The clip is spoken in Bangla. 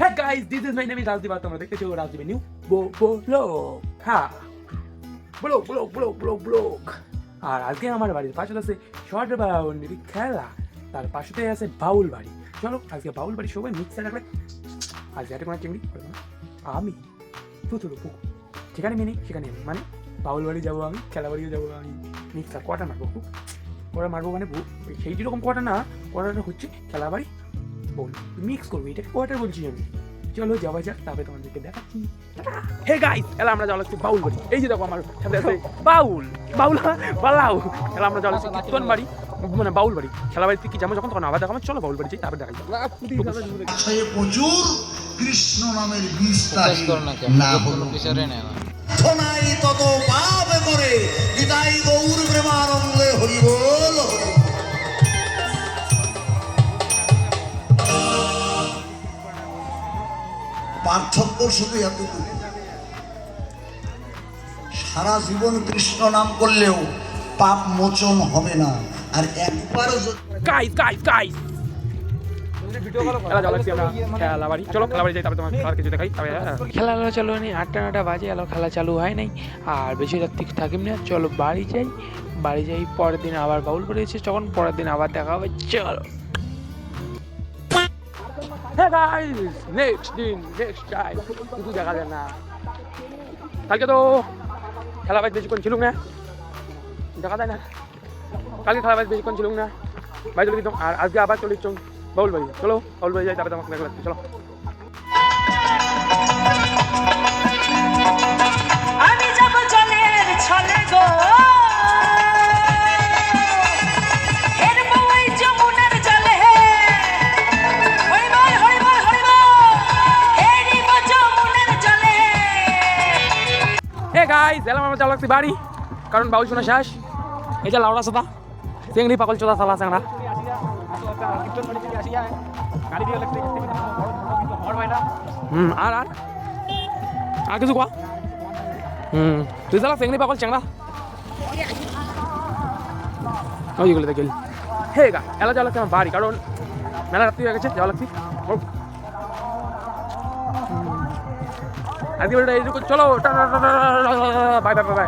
হ্যাঁ guys this is my name is Rajdeep তোমরা দেখতেছো রাজদীপ নিউ বো ব্লগ হ্যাঁ। Vlog vlog vlog vlog vlog আর আজকে আমার বাড়ির পাশে আছে শর্ট বাউন্ডারি খেলা। তার পাশেতে আছে বাউল বাড়ি। চলো, আজকে বাউল বাড়ি সবাই মিক্সার রাখবে আজকে একটা কোনো করব আমি পুতুল পুকুর যেখানে মেনে, সেখানে মানে বাউল বাড়ি যাব আমি, খেলা বাড়িও যাব আমি। মিক্সার কটা মারবো খুব কটা মারবো মানে সেই যেরকম কটা না, কটাটা হচ্ছে খেলা বাড়ি বল মিক্স করব এটাকে কোয়ার্টার বলছি আমি। চলো যাওয়া যাক তারপরে তোমাদেরকে দেখাচ্ছি। হে গাইস এলা আমরা যাওয়া লাগছে বাউল বাড়ি। এই যে দেখো আমার সাথে আছে বাউল। বাউল বালাউ এলা আমরা যাওয়া লাগছে কীর্তন বাড়ি মানে বাউল বাড়ি। খেলা বাড়িতে কি যাব যখন তখন আবার দেখাবো। চলো বাউল বাড়ি যাই তারপরে দেখাই আশায় প্রচুর কৃষ্ণ নামের বিস্তার না কেন না হলো। পিছনে নেয় না তত পাপ করে নিতাই গৌর প্রেমানন্দে হরিবোল পার্থক্য শুধু এতটুকু। সারা জীবন কৃষ্ণ নাম করলেও পাপ মোচন হবে না। আর একবারও গাইস গাইস গাইস খেলা চলো হ্যাঁ। খেলা চালু হয়নি আটটা নটা বাজে আলো খেলা চালু হয় নাই। আর বেশি রাত্রি থাকিম না চলো বাড়ি যাই বাড়ি যাই পরের দিন আবার বাউল পড়েছে তখন পরের দিন আবার দেখা হবে। চলো। হ্যাঁ গাইস নেক্সট দিন নেক্সট টাইম কিন্তু দেখা যায় না। কালকে তো খেলা বাইজ বেশিক্ষণ ছিলুম না। দেখা যায় না। কালকে খেলা বাইজ বেশিক্ষণ ছিলুম না। বাই চলে দিতাম আর আজকে আবার চলে চল বাউল বাড়ি চলো বাউল বাড়ি যাই, তারপরে তোমাকে চলো। গাইস এলাম আমরা চালা লাগছি বাড়ি। কারণ বাউল শোনা শেষ। এই যে লাউড়া সাদা, চেংড়ি, পাগল চোদা সালা চেংড়া হুম, আর আর? আর কিছু কোয়া? হুম, তুই চালা চেংড়ি, পাগল চেংড়া ওইগুলো দেখে হে গা, এলা যাওয়া লাগছে আমার বাড়ি, কারণ মেলা রাত্রি হয়ে গেছে, যাওয়া লাগছি। আজকে ভিডিওটা এইটুকু চলো বাই বাই বাই বাই